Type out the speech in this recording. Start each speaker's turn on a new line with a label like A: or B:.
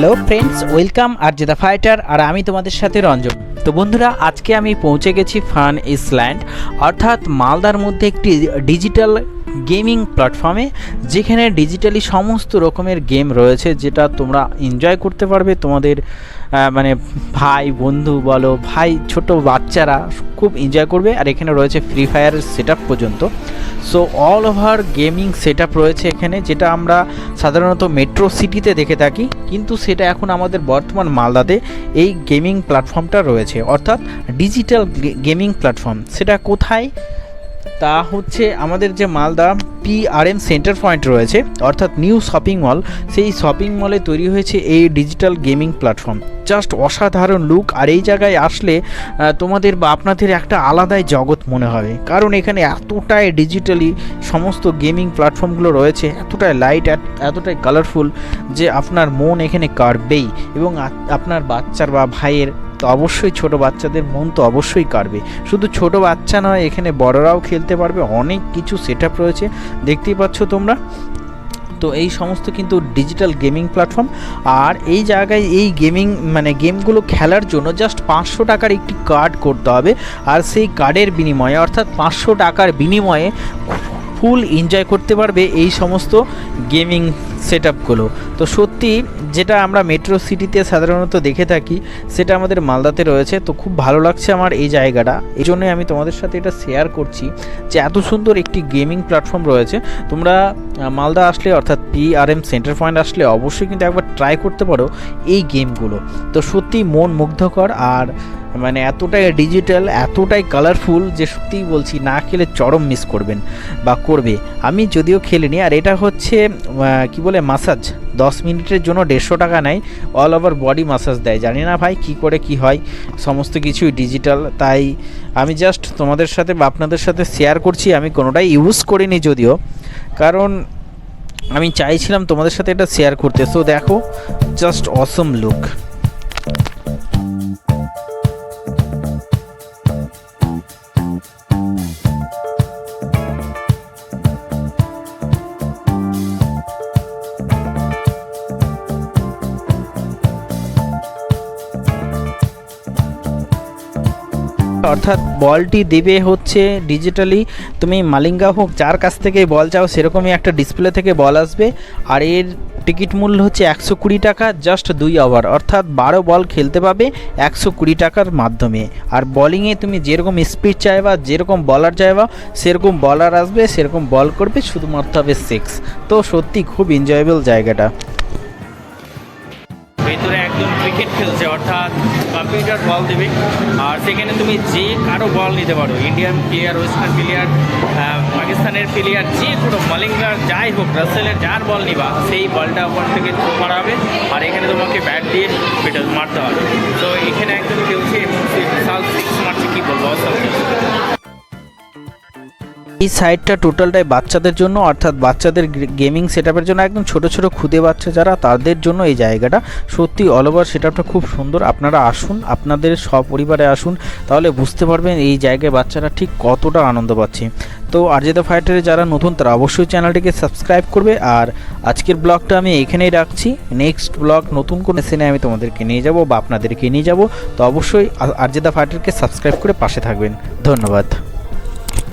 A: Hello friends, welcome আর জেদা fighter আর আমি তোমাদের সাথে রঞ্জন। তো বন্ধুরা, আজকে আমি পৌঁছে গেছি ফান ইসল্যান্ড, অর্থাৎ মালদার মধ্যে একটি ডিজিটাল গেমিং প্ল্যাটফর্মে, যেখানে ডিজিটালি সমস্ত রকমের গেম রয়েছে যেটা তোমরা এনজয় করতে পারবে। তোমাদের মানে ভাই, বন্ধু বলো, ভাই, ছোট বাচ্চারা খুব এনজয় করবে। আর এখানে রয়েছে ফ্রি ফায়ারের সেট পর্যন্ত। So all over gaming set রয়েছে এখানে, যেটা আমরা সাধারণত মেট্রো সিটিতে দেখে থাকি। কিন্তু সেটা এখন আমাদের বর্তমান মালদাতে এই গেমিং প্ল্যাটফর্মটা রয়েছে। অর্থাৎ ডিজিটাল গেমিং প্ল্যাটফর্ম সেটা কোথায়? তা হচ্ছে আমাদের যে মালদা পিআরএম সেন্টার পয়েন্ট রয়েছে, অর্থাৎ নিউ শপিং মল সেই শপিং মলে তৈরি হয়েছে এই ডিজিটাল গেমিং প্ল্যাটফর্ম জাস্ট অসাধারণ লুক আর এই জায়গায় আসলে তোমাদের বা আপনাদের একটা আলাদাই জগৎ মনে হবে। কারণ এখানে এতটাই ডিজিটালি সমস্ত গেমিং প্ল্যাটফর্মগুলো রয়েছে, এতটাই লাইট এতটাই কালারফুল যে আপনার মন এখানে কাড়বেই। এবং আপনার বাচ্চার বা ভাইয়ের তো অবশ্যই ছোট বাচ্চাদের মন তো অবশ্যই কাড়বে। শুধু ছোট বাচ্চা নয়, এখানে বড়রাও খেলতে পারবে, অনেক কিছু সেট রয়েছে। দেখতেই পাচ্ছ তোমরা। তো এই সমস্ত কিন্তু ডিজিটাল গেমিং প্ল্যাটফর্ম আর এই জায়গায় এই গেমিং মানে গেমগুলো খেলার জন্য জাস্ট পাঁচশো টাকার একটি কার্ড করতে হবে। আর সেই কার্ডের বিনিময়ে, অর্থাৎ পাঁচশো টাকার বিনিময়ে ফুল এনজয় করতে পারবে এই সমস্ত গেমিং সেট আপগুলো তো সত্যি যেটা আমরা মেট্রো সিটিতে সাধারণত দেখে থাকি, সেটা আমাদের মালদাতে রয়েছে। তো খুব ভালো লাগছে আমার এই জায়গাটা। এই জন্যই আমি তোমাদের সাথে এটা শেয়ার করছি যে এত সুন্দর একটি গেমিং প্ল্যাটফর্ম রয়েছে। তোমরা মালদা আসলে, অর্থাৎ পিআরএম সেন্টার পয়েন্ট আসলে অবশ্যই কিন্তু একবার ট্রাই করতে পারো এই গেমগুলো তো সত্যি মন মুগ্ধকর আর মানে এতটাই ডিজিটাল এতটাই কালারফুল যে সত্যিই বলছি, না খেলে চরম মিস করবেন বা করবে। আমি যদিও খেলিনি, আর এটা হচ্ছে কি বলে মাসাজ দশ মিনিটের জন্য দেড়শো টাকা নেয় অল ওভার বডি মাসাজ দেয়। জানি না ভাই কি করে কি হয়, সমস্ত কিছুই ডিজিটাল তাই আমি জাস্ট তোমাদের সাথে বা আপনাদের সাথে শেয়ার করছি, আমি কোনোটাই ইউজ করিনি যদিও। কারণ আমি চাইছিলাম তোমাদের সাথে এটা শেয়ার করতে। সো দেখো জাস্ট অসম লুক অর্থাৎ বলটি দেবে হচ্ছে ডিজিটালি তুমি মালিঙ্গা হোক, যার কাছ থেকে বল চাও, সেরকমই একটা ডিসপ্লে থেকে বল আসবে। আর এর টিকিট মূল্য হচ্ছে একশো কুড়ি টাকা জাস্ট দুই ওভার অর্থাৎ বারো বল খেলতে পাবে একশো কুড়ি টাকার মাধ্যমে। আর বলিংয়ে তুমি যেরকম স্পিড চাইবা, যেরকম বলার চাইবা, সেরকম বলার আসবে, সেরকম বল করবে, শুধুমাত্র হবে সিক্স তো সত্যি খুব এনজয়েবল জায়গাটা। ভেতরে একজন ক্রিকেট খেলছে, অর্থাৎ কম্পিউটার বল দেবে। আর সেখানে তুমি যে কারও বল নিতে পারো ইন্ডিয়ান প্লেয়ার ওয়েস্টার্ন প্লেয়ার পাকিস্তানের প্লেয়ার যে কোনো মালিঙ্গার যাই হোক রাসেলের যার বল নিবা, সেই বলটা ওপর থেকে থ্রো করা হবে। আর এখানে তোমাকে ব্যাট দিয়ে পেটাল মারতে হবে। তো এখানে একজন সে বিশাল সিক্স মারছে, কী সাইডটা টোটালটাই বাচ্চাদের জন্য, অর্থাৎ বাচ্চাদের গেমিং সেট জন্য একদম ছোট ছোট খুদে বাচ্চা যারা, তাদের জন্য এই জায়গাটা। সত্যি অল ওভার সেট খুব সুন্দর। আপনারা আসুন, আপনাদের সপরিবারে আসুন, তাহলে বুঝতে পারবেন এই জায়গায় বাচ্চারা ঠিক কতটা আনন্দ পাচ্ছে। তো আরজেদা ফাইটারে যারা নতুন, তারা অবশ্যই চ্যানেলটিকে সাবস্ক্রাইব করবে। আর আজকের ব্লগটা আমি এখানেই রাখছি। নেক্সট ব্লগ নতুন কোনো সিনে আমি তোমাদেরকে নিয়ে যাব বা আপনাদেরকে নিয়ে যাব। তো অবশ্যই আরজেদা ফাইটারকে সাবস্ক্রাইব করে পাশে থাকবেন। ধন্যবাদ।